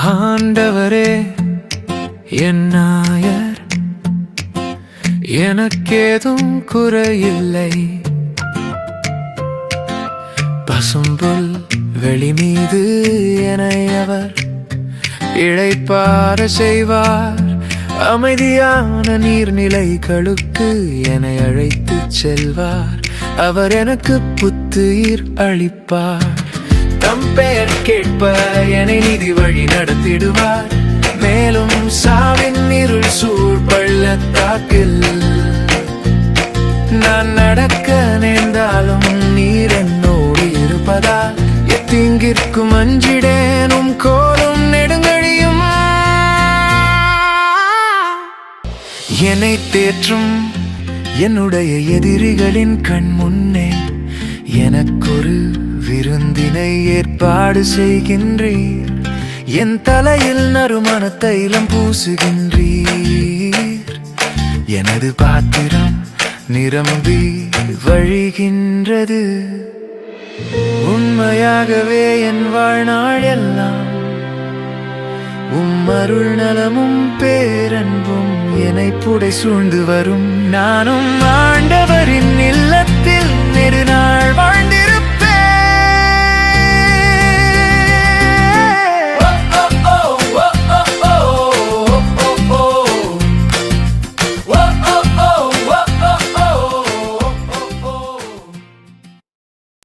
ஆண்டவரே என் நாயர் எனக்கேதும் குறையில்லை. பசும்புல் வெளி மீது என அவர் இழைப்பார செய்வார். அமைதியான நீர்நிலைகளுக்கு என அழைத்து செல்வார். அவர் எனக்கு புத்துயிர் அளிப்பார். தம் பெயர் கேட்ப என்னை நிதி வழி நடத்திடுவார். மேலும் சாவின் இருள் சூழ் பள்ளத்தாக்கில் நான் நடக்க நேர்ந்தாலும் நீர் என்னோடு இருப்பதா எத்திங்கிற்கும் அஞ்சிடேனும் கோலும் நெடுங்கழியும். என்னை தேற்றும் என்னுடைய எதிரிகளின் கண் முன்னே எனக்கொரு விருந்தினை ஏற்பாடு செய்கின்றீர். என் தலையில் நறுமண தைலம் பூசுகின்றீர். எனது பாத்திரம் நிரம்பி வழிகின்றது. உண்மையாகவே என் வாழ்நாள் எல்லாம் உம் அருள் நலமும் பேரன்பும் என்னை புடை சூழ்ந்து வரும். நானும் ஆண்ட